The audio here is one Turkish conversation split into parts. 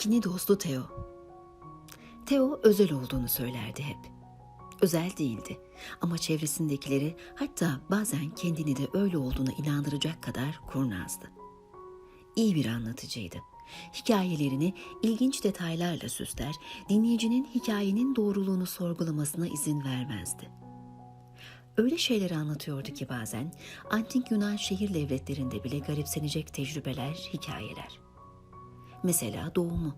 Kini dostu Theo. Theo özel olduğunu söylerdi hep. Özel değildi ama çevresindekileri hatta bazen kendini de öyle olduğuna inandıracak kadar kurnazdı. İyi bir anlatıcıydı. Hikayelerini ilginç detaylarla süsler, dinleyicinin hikayenin doğruluğunu sorgulamasına izin vermezdi. Öyle şeyler anlatıyordu ki bazen antik Yunan şehir devletlerinde bile garipsenecek tecrübeler, hikayeler. Mesela doğumu.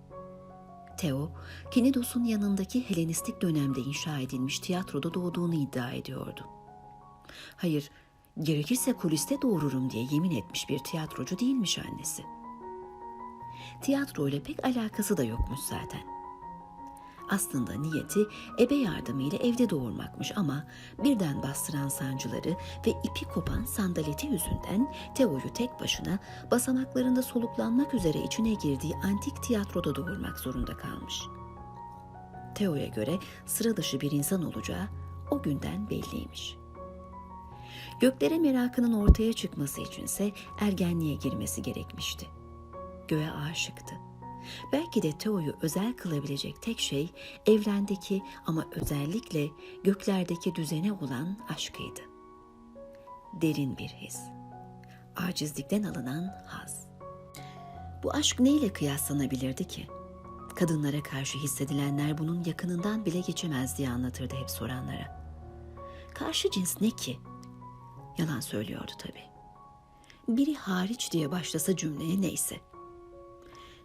Theo, Kinidos'un yanındaki Helenistik dönemde inşa edilmiş tiyatroda doğduğunu iddia ediyordu. Hayır, gerekirse kuliste doğururum diye yemin etmiş bir tiyatrocu değilmiş annesi. Tiyatro ile pek alakası da yokmuş zaten. Aslında niyeti ebe yardımıyla evde doğurmakmış ama birden bastıran sancıları ve ipi kopan sandaleti yüzünden Teo'yu tek başına basamaklarında soluklanmak üzere içine girdiği antik tiyatroda doğurmak zorunda kalmış. Teo'ya göre sıra dışı bir insan olacağı o günden belliymiş. Göklere merakının ortaya çıkması içinse ergenliğe girmesi gerekmişti. Göğe aşıktı. Belki de Teo'yu özel kılabilecek tek şey evrendeki ama özellikle göklerdeki düzene olan aşkıydı. Derin bir his. Acizlikten alınan haz. Bu aşk neyle kıyaslanabilirdi ki? Kadınlara karşı hissedilenler bunun yakınından bile geçemez diye anlatırdı hep soranlara. Karşı cins ne ki? Yalan söylüyordu tabii. Biri hariç diye başlasa cümleye neyse.''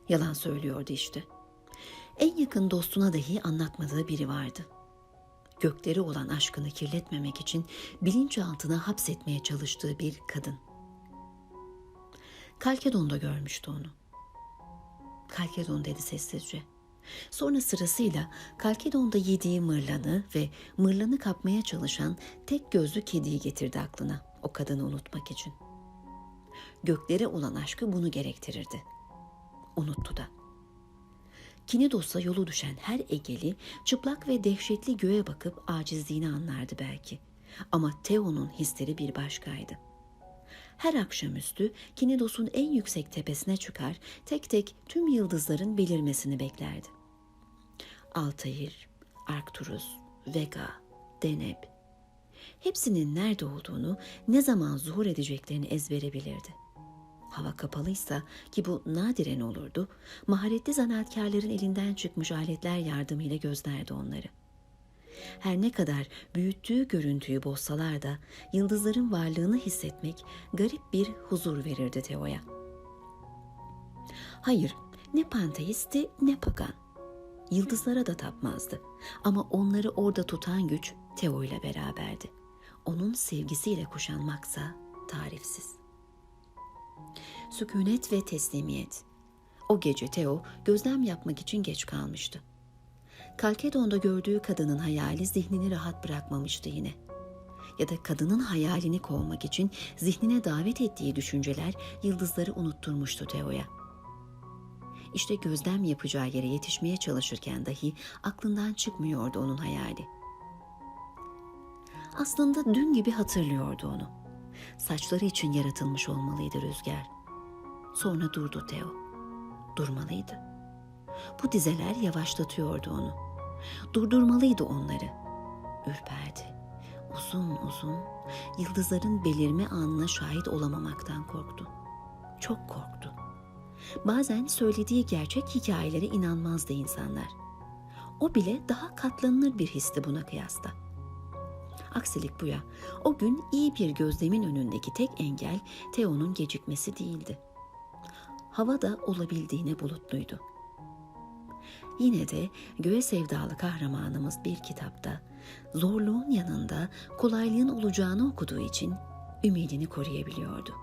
Yalan söylüyordu işte. En yakın dostuna dahi anlatmadığı biri vardı. Gökleri olan aşkını kirletmemek için bilinçaltına hapsetmeye çalıştığı bir kadın. Kalkedon'da görmüştü onu. Kalkedon dedi sessizce. Sonra sırasıyla Kalkedon'da yediği mırlanı ve mırlanı kapmaya çalışan tek gözlü kediyi getirdi aklına o kadını unutmak için. Göklere olan aşkı bunu gerektirirdi unuttu da. Kinidos'a yolu düşen her Egeli çıplak ve dehşetli göğe bakıp acizliğini anlardı belki. Ama Theo'nun hisleri bir başkaydı. Her akşamüstü Kinidos'un en yüksek tepesine çıkar, tek tek tüm yıldızların belirmesini beklerdi. Altair, Arcturus, Vega, Deneb, hepsinin nerede olduğunu, ne zaman zuhur edeceklerini ezbere bilirdi.'' Hava kapalıysa ki bu nadiren olurdu, maharetli zanaatkarların elinden çıkmış aletler yardımıyla gözlerdi onları. Her ne kadar büyüttüğü görüntüyü bozsalar da yıldızların varlığını hissetmek garip bir huzur verirdi Teo'ya. Hayır, ne panteisti ne pagan. Yıldızlara da tapmazdı ama onları orada tutan güç Teo ile beraberdi. Onun sevgisiyle kuşanmaksa tarifsiz sükunet ve teslimiyet. O gece Theo gözlem yapmak için geç kalmıştı. Kalkedon'da gördüğü kadının hayali zihnini rahat bırakmamıştı yine. Ya da kadının hayalini kovmak için zihnine davet ettiği düşünceler yıldızları unutturmuştu Theo'ya. İşte gözlem yapacağı yere yetişmeye çalışırken dahi aklından çıkmıyordu onun hayali. Aslında dün gibi hatırlıyordu onu. Saçları için yaratılmış olmalıydı rüzgar. Sonra durdu Theo. Durmalıydı. Bu dizeler yavaşlatıyordu onu. Durdurmalıydı onları. Ürperdi. Uzun uzun yıldızların belirme anına şahit olamamaktan korktu. Çok korktu. Bazen söylediği gerçek hikayelere inanmazdı insanlar. O bile daha katlanılır bir histi buna kıyasla. Aksilik bu ya. O gün iyi bir gözlemin önündeki tek engel Theo'nun gecikmesi değildi hava da olabildiğine bulutluydu. Yine de göğe sevdalı kahramanımız bir kitapta zorluğun yanında kolaylığın olacağını okuduğu için ümidini koruyabiliyordu.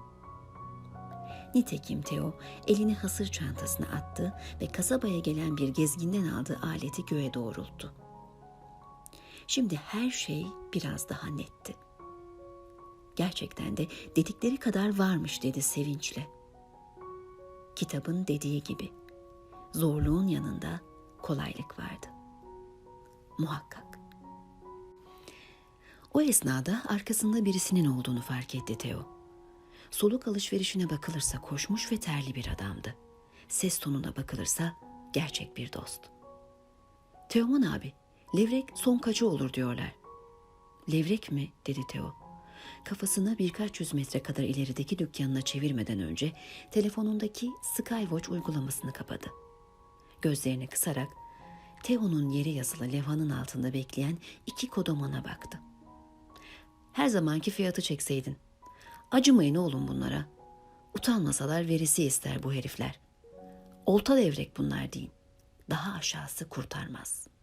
Nitekim Theo elini hasır çantasına attı ve kasabaya gelen bir gezginden aldığı aleti göğe doğrulttu. Şimdi her şey biraz daha netti. Gerçekten de dedikleri kadar varmış dedi sevinçle kitabın dediği gibi zorluğun yanında kolaylık vardı. Muhakkak. O esnada arkasında birisinin olduğunu fark etti Theo. Soluk alışverişine bakılırsa koşmuş ve terli bir adamdı. Ses tonuna bakılırsa gerçek bir dost. Teoman abi, levrek son kaçı olur diyorlar. Levrek mi? dedi Teo. Kafasını birkaç yüz metre kadar ilerideki dükkanına çevirmeden önce telefonundaki Skywatch uygulamasını kapadı. Gözlerini kısarak Teo'nun yere yazılı levhanın altında bekleyen iki kodomana baktı. Her zamanki fiyatı çekseydin. Acımayın oğlum bunlara. Utanmasalar verisi ister bu herifler. Olta levrek bunlar deyin. Daha aşağısı kurtarmaz.''